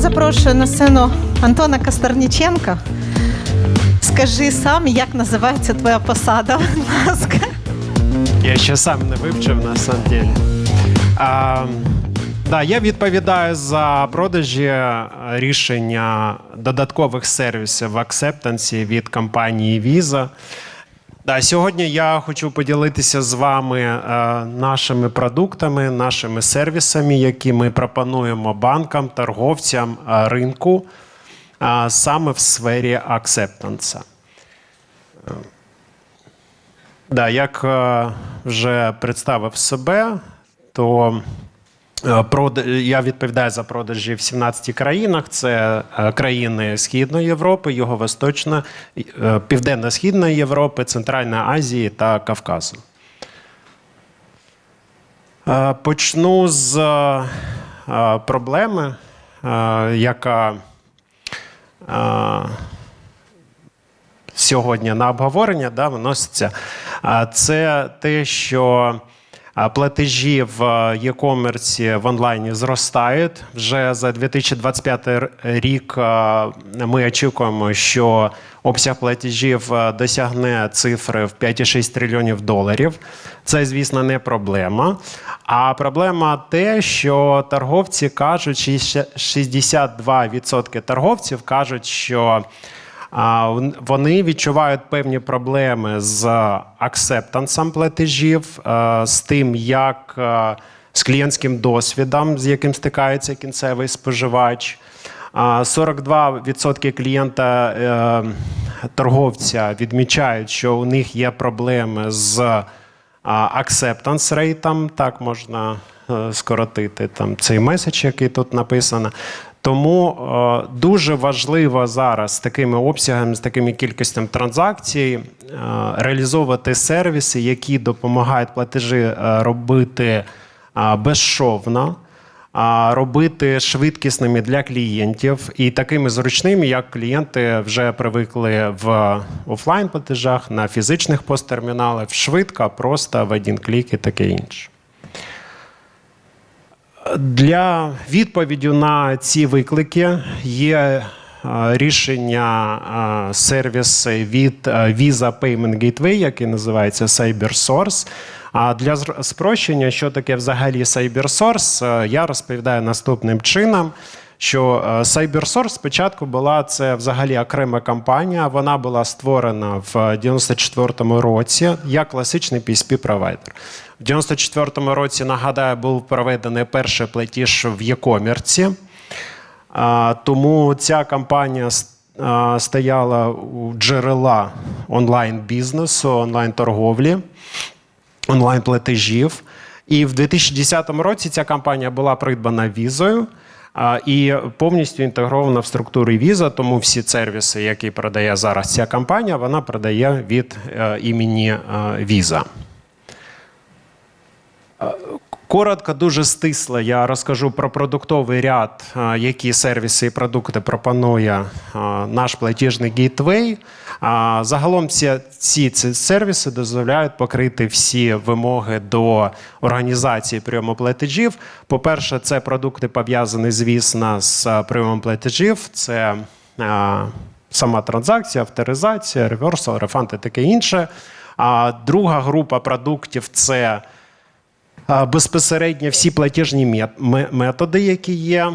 Запрошую на сцену Антона Косторніченка. Скажи сам, як називається твоя посада, будь ласка. Я ще сам не вивчив на самом деле. А, да, я відповідаю за продажі е, рішення додаткових сервісів в аксептансі від компанії Visa. Да, сьогодні я хочу поділитися з вами е, нашими продуктами, нашими сервісами, які ми пропонуємо банкам, торговцям е, ринку е, саме в сфері аксептанса. Да, як е, вже представив себе, то я відповідаю за продажі в 17 країнах. Це е, країни Східної Європи, Юго-Восточна, е, Південно-Східної Європи, Центральної Азії та Кавказу. Е, Почну з е, е, проблеми, е, яка е, сьогодні на обговорення да, виноситься. Це те, що платежі в e-commerce в онлайні зростають. Вже за 2025 рік ми очікуємо, що обсяг платежів досягне цифри в 5,6 трильйонів доларів. Це, звісно, не проблема. А проблема те, що торговці кажуть, що 62% торговців кажуть, що Вони відчувають певні проблеми з аксептансом платежів, е, з тим, як е, з клієнтським досвідом, з яким стикається кінцевий споживач. 42% клієнта е, торговця відмічають, що у них є проблеми з acceptance рейтом, так можна скоротити там цей меседж, який тут написано. Тому е, дуже важливо зараз з такими обсягами, з такими кількістю транзакцій е, реалізовувати сервіси, які допомагають платежі е, робити е, безшовно, а робити швидкісними для клієнтів і такими зручними, як клієнти вже привикли в офлайн платежах, на фізичних посттерміналах, швидко, просто в один клік і таке інше. Для відповіді на ці виклики є е, рішення сервісу від е, Visa Payment Gateway, який називається CyberSource. А для спрощення, що таке взагалі CyberSource, е, я розповідаю наступним чином. Що е, CyberSource спочатку була це взагалі окрема компанія. Вона була створена в 94-му році як класичний PSP-провайдер. В 94-му році, нагадаю, був проведений перший платіж в e-commerce. Тому ця компанія стояла у джерела онлайн-бізнесу, онлайн-торговлі, онлайн-платежів. І в 2010 році ця компанія була придбана візою і повністю інтегрована в структуру віза. Тому всі сервіси, які продає зараз ця компанія, вона продає від е, імені е, віза. Коротко, дуже стисло, я розкажу про продуктовий ряд, які сервіси і продукти пропонує наш платіжний гейтвей. Загалом ці, ці, сервіси дозволяють покрити всі вимоги до організації прийому платежів. По-перше, це продукти пов'язані, звісно, з прийомом платежів. Це сама транзакція, авторизація, реверсал, рефанд і таке інше. А друга група продуктів це Безпосередньо всі платіжні мет- методи, які є.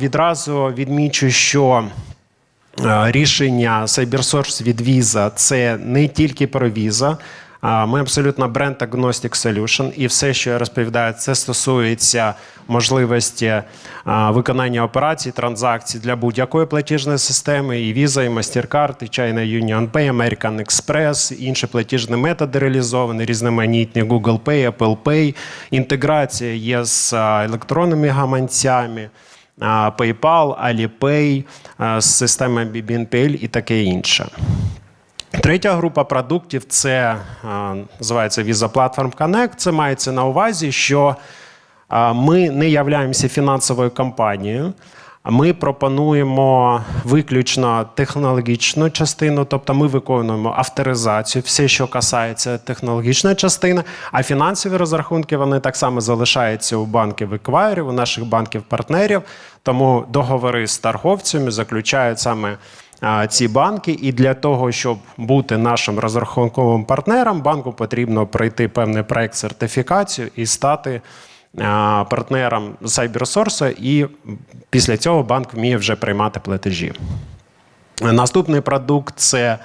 Відразу відмічу, що рішення CyberSource від Visa – це не тільки про Visa. Ми абсолютно бренд Agnostic Solution, і все, що я розповідаю, це стосується можливості виконання операцій, транзакцій для будь-якої платіжної системи, і Visa, і MasterCard, і China Union Pay, American Express, інші платіжні методи реалізовані, різноманітні Google Pay, Apple Pay, інтеграція є з електронними гаманцями. PayPal, Alipay, а, з системою BNPL і таке інше. Третя група продуктів це називається Visa Platform Connect. Це мається на увазі, що ми не являємося фінансовою компанією, Ми пропонуємо виключно технологічну частину, тобто ми виконуємо авторизацію, все, що касається технологічної частини, а фінансові розрахунки вони так само залишаються у банків еквайрів, у наших банків-партнерів. Тому договори з торговцями заключають саме ці банки. І для того, щоб бути нашим розрахунковим партнером, банку потрібно пройти певний проект сертифікацію і стати партнером CyberSource, і після цього банк вміє вже приймати платежі. Наступний продукт це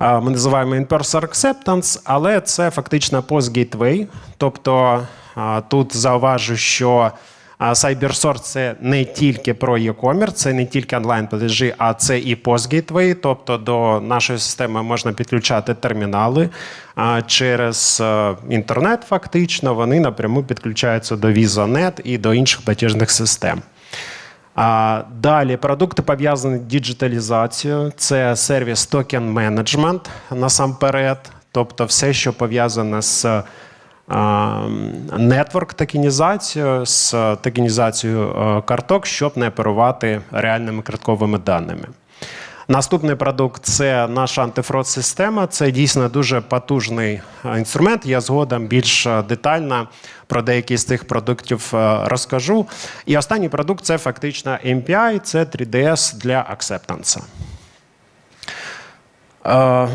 ми називаємо In-Person Acceptance, але це фактично пост-гейтвей. Тобто тут зауважу, що а, CyberSource – це не тільки про e-commerce, це не тільки онлайн-платежі, а це і пост-гейтвей. Тобто до нашої системи можна підключати термінали через е, інтернет. Фактично вони напряму підключаються до VisaNet і до інших платіжних систем. Далі продукти пов'язані з діджиталізацією. Це сервіс токен менеджмент насамперед, тобто все, що пов'язане з нетворк токенізацією, з токенізацією е, карток, щоб не оперувати реальними картковими даними. Наступний продукт це наша антифрод-система. Це дійсно дуже потужний е, інструмент. Я згодом більш е, детально про деякі з цих продуктів е, розкажу. І останній продукт це фактично MPI, це 3DS для акцептанса. Е,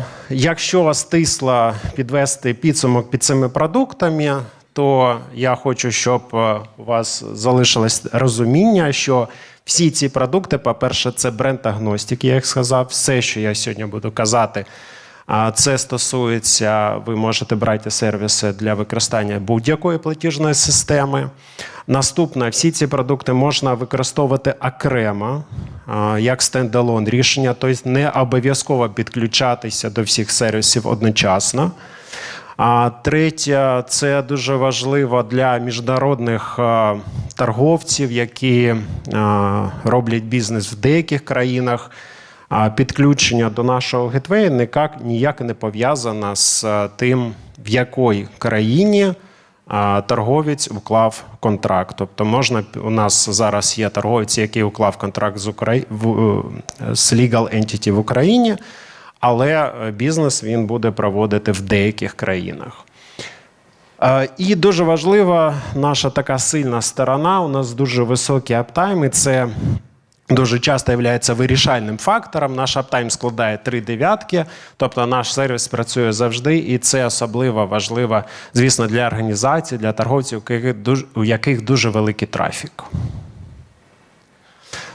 вас стисло підвести підсумок під цими продуктами, то я хочу, щоб е, у вас залишилось розуміння, що всі ці продукти, по-перше, це бренд-агностики, як сказав, все, що я сьогодні буду казати. Це стосується, ви можете брати сервіси для використання будь-якої платіжної системи. Наступне, всі ці продукти можна використовувати окремо, як стендалон рішення, тобто не обов'язково підключатися до всіх сервісів одночасно. А третє, це дуже важливо для міжнародних торговців, які роблять бізнес в деяких країнах. Підключення до нашого гетвею ніяк, ніяк не пов'язано з е, тим, в якій країні торговець уклав контракт. Тобто, можна у нас зараз є торговець, який уклав контракт з Украї... е, з Legal Entity в Україні, але е, бізнес він буде проводити в деяких країнах. Е, І дуже важлива наша така сильна сторона. У нас дуже високі аптайми. Це дуже часто є вирішальним фактором. Наш аптайм складає три дев'ятки, тобто наш сервіс працює завжди, і це особливо важливо, звісно, для організацій, для торговців, у яких дуже, великий трафік.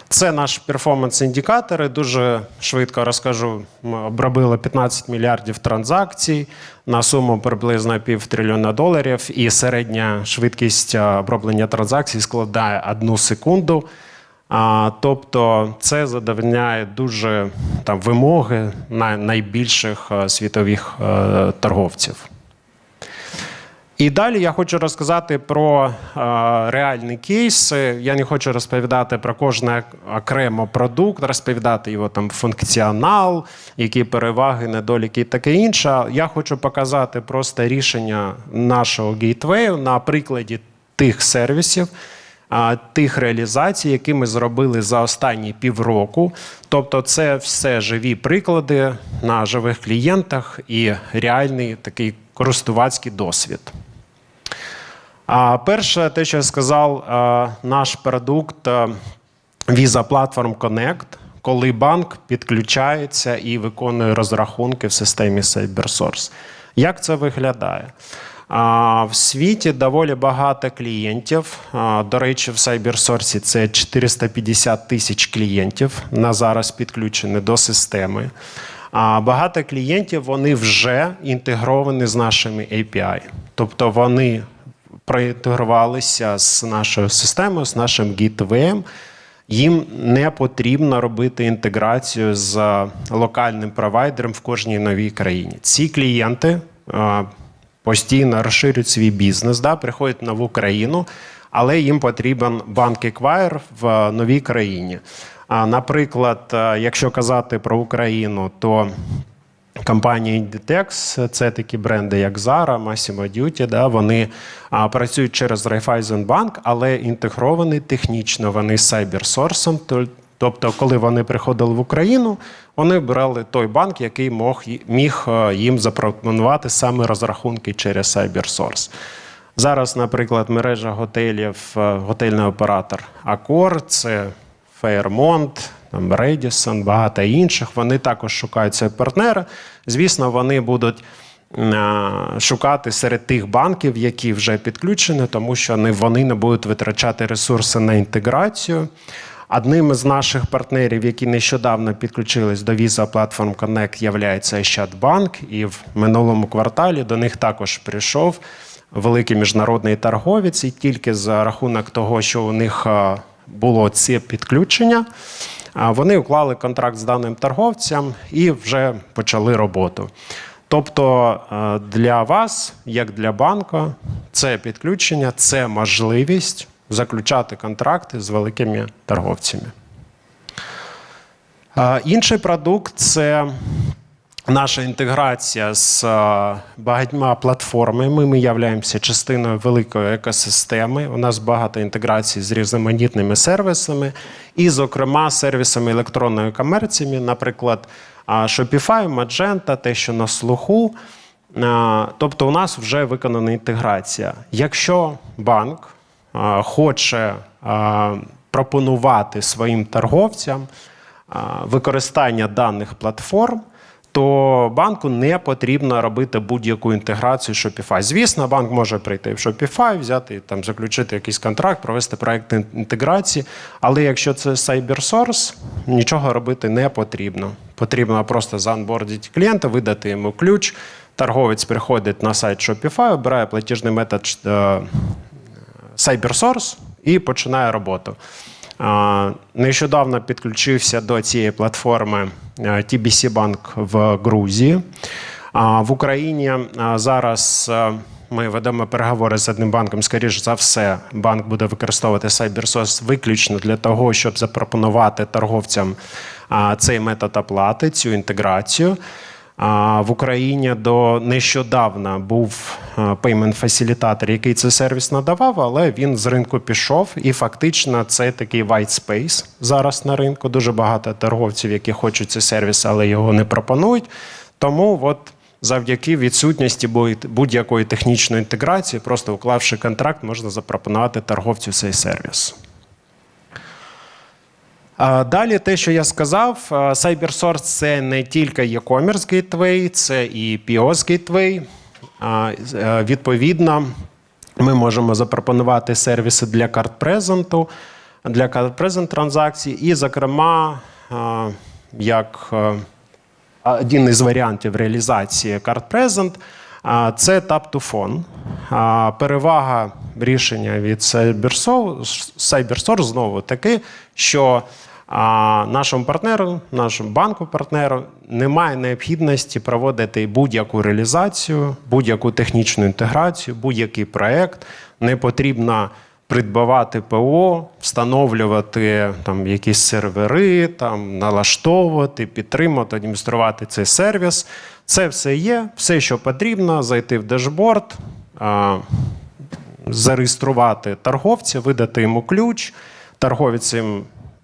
Це наш перформанс-індикатори. Дуже швидко розкажу. Ми обробили 15 мільярдів транзакцій на суму приблизно пів трильйона доларів, і середня швидкість оброблення транзакцій складає одну секунду. А, тобто це задовольняє дуже там, вимоги на найбільших а, світових а, торговців. І далі я хочу розказати про е, реальний кейс. Я не хочу розповідати про кожен окремо продукт, розповідати його там функціонал, які переваги, недоліки і таке інше. Я хочу показати просто рішення нашого гейтвею на прикладі тих сервісів, е, тих реалізацій, які ми зробили за останні півроку. Тобто, це все живі приклади на живих клієнтах і реальний такий користувацький досвід. А перше, те, що я сказав, наш продукт Visa Platform Connect, коли банк підключається і виконує розрахунки в системі CyberSource. Як це виглядає? В світі доволі багато клієнтів. До речі, в CyberSource це 450 тисяч клієнтів на зараз підключені до системи. А багато клієнтів вони вже інтегровані з нашими API. Тобто вони проінтегрувалися з нашою системою, з нашим Gateway. Їм не потрібно робити інтеграцію з локальним провайдером в кожній новій країні. Ці клієнти постійно розширюють свій бізнес, да, приходять в нову країну, але їм потрібен банк еквайр в новій країні. А, наприклад, якщо казати про Україну, то компанії Inditex, це такі бренди, як Zara, Massimo Dutti, да, вони а, працюють через Raiffeisenbank, але інтегровані технічно вони з CyberSource. То- Тобто, коли вони приходили в Україну, вони брали той банк, який міг е, їм запропонувати саме розрахунки через CyberSource. Зараз, наприклад, мережа готелів, е, готельний оператор Accor, це Fairmont, там Redison, багато інших. Вони також шукають себе партнера. Звісно, вони будуть е, шукати серед тих банків, які вже підключені, тому що вони не будуть витрачати ресурси на інтеграцію. Одним із наших партнерів, які нещодавно підключились до Visa Platform Connect, є Ощадбанк, і в минулому кварталі до них також прийшов великий міжнародний торговець, і тільки за рахунок того, що у них було це підключення, вони уклали контракт з даним торговцем і вже почали роботу. Тобто для вас, як для банку, це підключення, це можливість заключати контракти з великими торговцями. Інший продукт це наша інтеграція з багатьма платформами. Ми являємося частиною великої екосистеми. У нас багато інтеграцій з різноманітними сервісами, і, зокрема, сервісами електронної комерції, наприклад, Shopify, Magento, те, що на слуху. Тобто, у нас вже виконана інтеграція. Якщо банк хоче пропонувати своїм торговцям використання даних платформ, то банку не потрібно робити будь-яку інтеграцію Shopify. Звісно, банк може прийти в Shopify, взяти там, заключити якийсь контракт, провести проект інтеграції. Але якщо це CyberSource, нічого робити не потрібно. Потрібно просто заанбордити клієнта, видати йому ключ. Торговець приходить на сайт Shopify, обирає платіжний метод е, CyberSource і починає роботу. Нещодавно підключився до цієї платформи е, TBC Bank в Грузії. В Україні зараз е, ми ведемо переговори з одним банком. Скоріше за все, банк буде використовувати CyberSource виключно для того, щоб запропонувати торговцям цей метод оплати, цю інтеграцію. В Україні до нещодавно був facilitator, який цей сервіс надавав, але він з ринку пішов, і фактично це такий white space зараз на ринку. Дуже багато торговців, які хочуть цей сервіс, але його не пропонують. Тому от завдяки відсутності будь- будь-якої технічної інтеграції, просто уклавши контракт, можна запропонувати торговцю цей сервіс. Далі, те, що я сказав, CyberSource – це не тільки e-commerce gateway, це і POS gateway. Е, Відповідно, ми можемо запропонувати сервіси для карт-презенту, для карт-презент транзакцій, і, зокрема, як е, один із варіантів реалізації карт а, це Tap to Phone. Перевага рішення від CyberSource, знову таки, що нашому партнеру, нашому банку-партнеру немає необхідності проводити будь-яку реалізацію, будь-яку технічну інтеграцію, будь-який проект. Не потрібно придбавати ПО, встановлювати там якісь сервери, там налаштовувати, підтримувати, адмініструвати цей сервіс. Це все є, все, що потрібно, зайти в дешборд, зареєструвати торговця, видати йому ключ. Торговець цим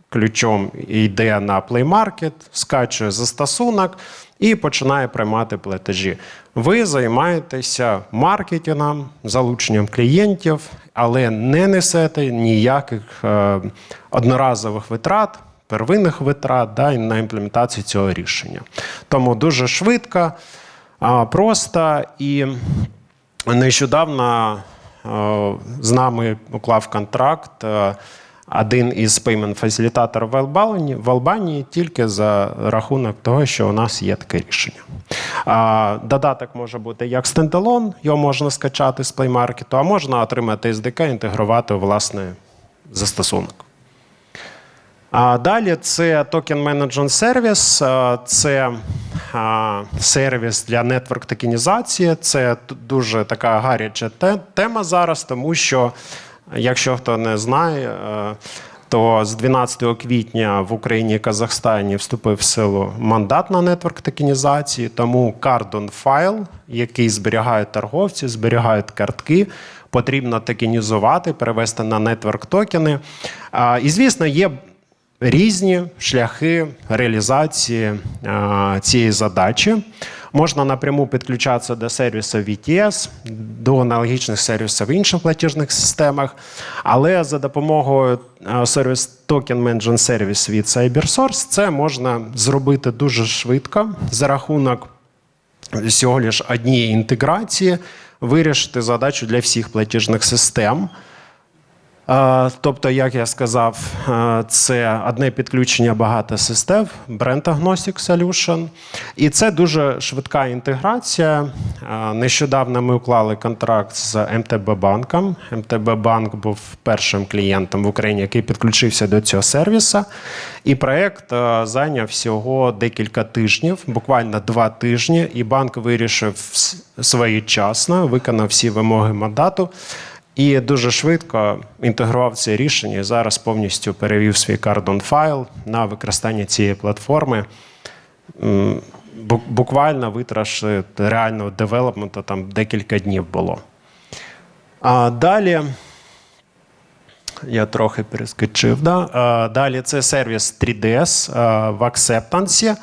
ключом йде на Play Market, скачує застосунок і починає приймати платежі. Ви займаєтеся маркетингом, залученням клієнтів, але не несете ніяких е, одноразових витрат, первинних витрат да, на імплементацію цього рішення. Тому дуже швидко, просто і нещодавно з нами уклав контракт. один із payment фасилітаторів в Албанії, тільки за рахунок того, що у нас є таке рішення. Додаток може бути як стендалон, його можна скачати з Market, а можна отримати SDK, інтегрувати у застосунок. Далі це токен менеджмент сервіс, це сервіс для нетворк токенізації. Це дуже така гаряча тема зараз, тому що, якщо хто не знає, е, то з 12 квітня в Україні і Казахстані вступив в силу мандат на нетворк токенізації, тому Cardon файл, який зберігають торговці, зберігають картки, потрібно токенізувати, перевести на нетворк токени. І, звісно, є різні шляхи реалізації цієї задачі. Можна напряму підключатися до сервісу VTS, до аналогічних сервісів в інших платіжних системах, але за допомогою а, сервіс Token Management Service від CyberSource це можна зробити дуже швидко за рахунок всього лиш однієї інтеграції, вирішити задачу для всіх платіжних систем. Тобто, як я сказав, е, це одне підключення багато систем, Brand Agnostic Solution. І це дуже швидка інтеграція. Е, Нещодавно ми уклали контракт з МТБ банком. МТБ банк був першим клієнтом в Україні, який підключився до цього сервісу. І проект е, зайняв всього декілька тижнів, буквально два тижні. І банк вирішив своєчасно, виконав всі вимоги мандату. І дуже швидко інтегрував це рішення і зараз повністю перевів свій Cardon файл на використання цієї платформи. Буквально витративши реального девелопменту там декілька днів було. А далі я трохи перескочив. Да? Далі це сервіс 3DS а, в Acceptance.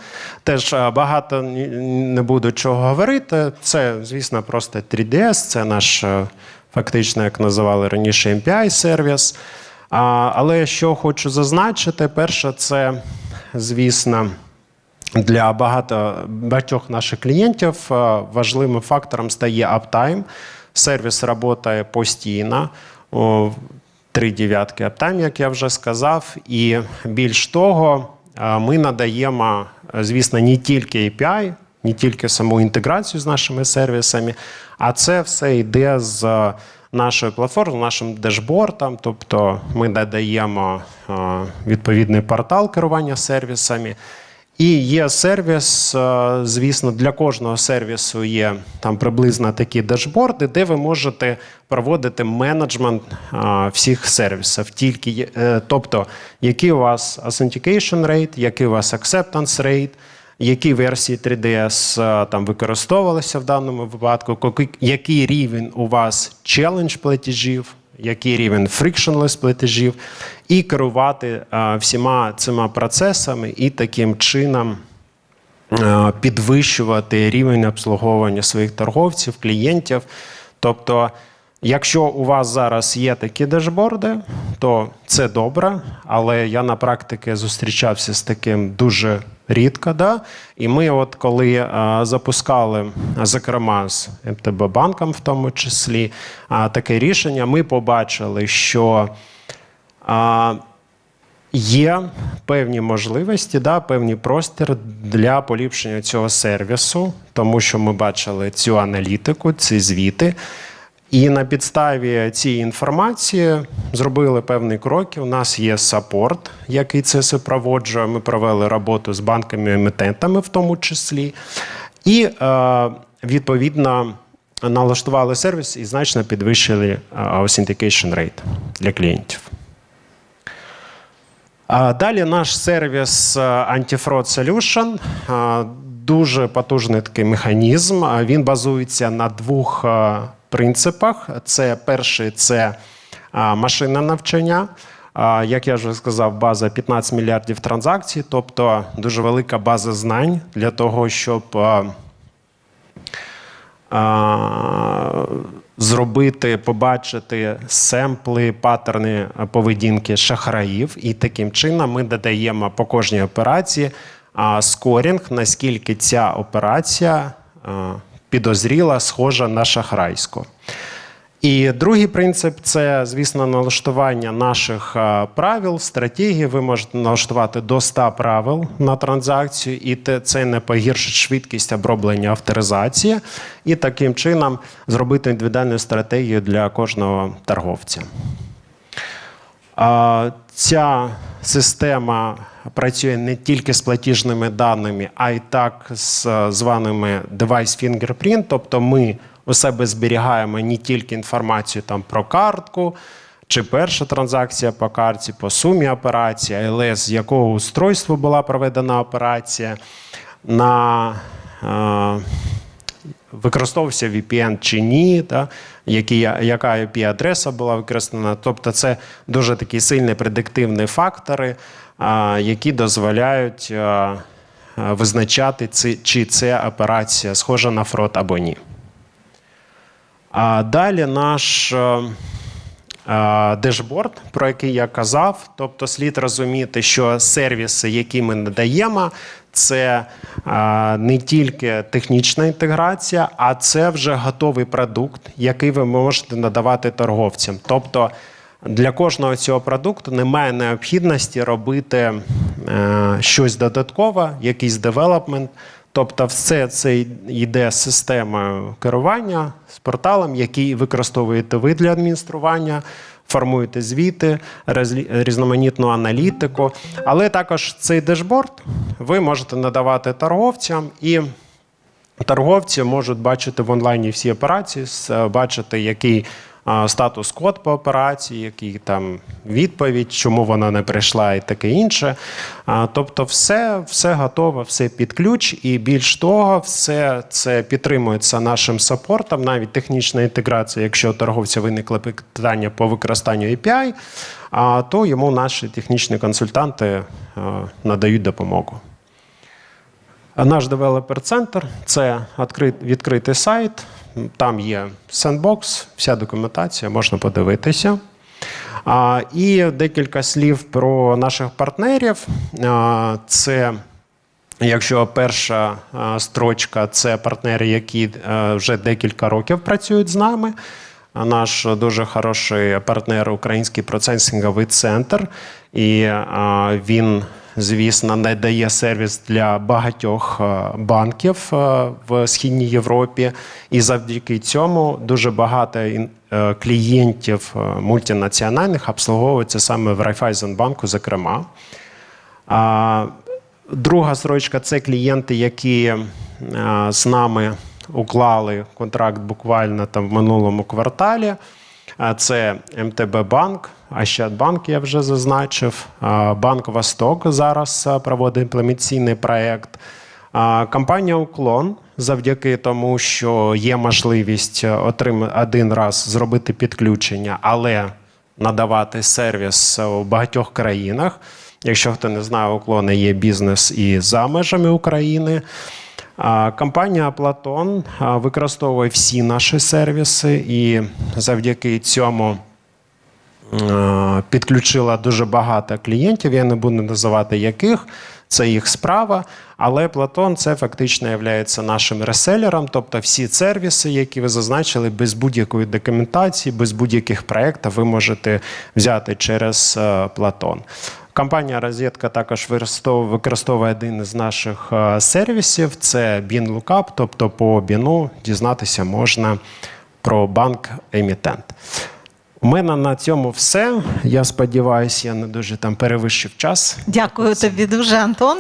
Теж багато не буду чого говорити. Це, звісно, просто 3DS, це наш а, фактично, як називали раніше, MPI-сервіс. Але що хочу зазначити, перше, це, звісно, для багато, багатьох наших клієнтів важливим фактором стає аптайм. Сервіс працює постійно. Три дев'ятки аптайм, як я вже сказав. І більш того, ми надаємо, звісно, не тільки API, не тільки саму інтеграцію з нашими сервісами, а це все йде з нашої платформи, нашим дешбортом. Тобто ми надаємо е, відповідний портал керування сервісами. І є сервіс, е, звісно, для кожного сервісу є там приблизно такі дашборди, де ви можете проводити менеджмент е, всіх сервісів. Тільки, тобто, який у вас authentication rate, який у вас acceptance rate, які версії 3DS е, там використовувалися в даному випадку, який рівень у вас челендж платежів, який рівень frictionless платежів, і керувати е, всіма цими процесами і таким чином е, підвищувати рівень обслуговування своїх торговців, клієнтів. Тобто, якщо у вас зараз є такі дашборди, то це добре, але я на практиці зустрічався з таким дуже рідко. Да? І ми, от коли е, запускали, зокрема з МТБ банком, в тому числі, е, таке рішення, ми побачили, що. е, Є певні можливості, да, певний простір для поліпшення цього сервісу, тому що ми бачили цю аналітику, ці звіти. І на підставі цієї інформації зробили певні кроки. У нас є саппорт, який це супроводжує. Ми провели роботу з банками-емітентами, в тому числі. І е, відповідно налаштували сервіс і значно підвищили е, authentication rate для клієнтів. Далі наш сервіс е, Anti-Fraud Solution. Дуже потужний такий механізм. Він базується на двох принципах. Це перший це машинне навчання. Як я вже сказав, база 15 мільярдів транзакцій, тобто дуже велика база знань для того, щоб зробити, побачити семпли, паттерни поведінки шахраїв, і таким чином ми додаємо по кожній операції скорінг, наскільки ця операція підозріла, схожа на шахрайську. І другий принцип це, звісно, налаштування наших е, правил, стратегії. Ви можете налаштувати до 100 правил на транзакцію, і це не погіршить швидкість оброблення авторизації, і таким чином зробити індивідуальну стратегію для кожного торговця. Ця система працює не тільки з платіжними даними, а й так з званими device fingerprint. Тобто ми у себе зберігаємо не тільки інформацію там про картку чи перша транзакція по карті, по сумі операції, АЛС, з якого устройства була проведена операція, на е, використовувався VPN чи ні, та, які, яка IP-адреса була використана. Тобто це дуже такі сильні предиктивні фактори, які дозволяють визначати, чи це операція схожа на фрод або ні. А далі наш дешборд, про який я казав. Тобто слід розуміти, що сервіси, які ми надаємо, це не тільки технічна інтеграція, а це вже готовий продукт, який ви можете надавати торговцям. Тобто для кожного цього продукту немає необхідності робити е, щось додаткове, якийсь девелопмент. Тобто, все це йде з системою керування з порталом, який використовуєте ви для адміністрування, формуєте звіти, різноманітну аналітику. Але також цей дешборд ви можете надавати торговцям і. Торговці можуть бачити в онлайні всі операції, бачити, який а, статус-код по операції, який там відповідь, чому вона не прийшла і таке інше. Тобто, все, все готово, все під ключ, і більш того, все це підтримується нашим саппортом, навіть технічна інтеграція, якщо у торговця виникли питання по використанню API, то йому наші технічні консультанти надають допомогу. Наш девелопер-центр це відкритий сайт. Там є сендбокс, вся документація, можна подивитися. І декілька слів про наших партнерів. Це, якщо перша строчка, це партнери, які вже декілька років працюють з нами. Наш дуже хороший партнер Український процесинговий центр, і він, звісно, надає сервіс для багатьох е, банків е, в Східній Європі. І завдяки цьому дуже багато е, клієнтів мультинаціональних обслуговується саме в Райфайзенбанку, зокрема. Друга строчка це клієнти, які з нами уклали контракт буквально там в минулому кварталі. Це МТБ Банк, Ощадбанк я вже зазначив. Банк Восток зараз проводить імплементаційний проєкт. Компанія Уклон завдяки тому, що є можливість отримати один раз зробити підключення, але надавати сервіс у багатьох країнах. Якщо хто не знає, уклони є бізнес і за межами України. Компанія Платон використовує всі наші сервіси, і завдяки цьому підключила дуже багато клієнтів. Я не буду називати яких. Це їх справа, але Платон це фактично є нашим реселером, тобто всі сервіси, які ви зазначили, без будь-якої документації, без будь-яких проєктів ви можете взяти через е, Платон. Компанія Розетка також використовує- один із наших е, сервісів: це BIN Lookup, тобто по біну дізнатися можна про банк емітент. У мене на цьому все. Я сподіваюся, я не дуже там перевищив час. Дякую тобі дуже, Антон.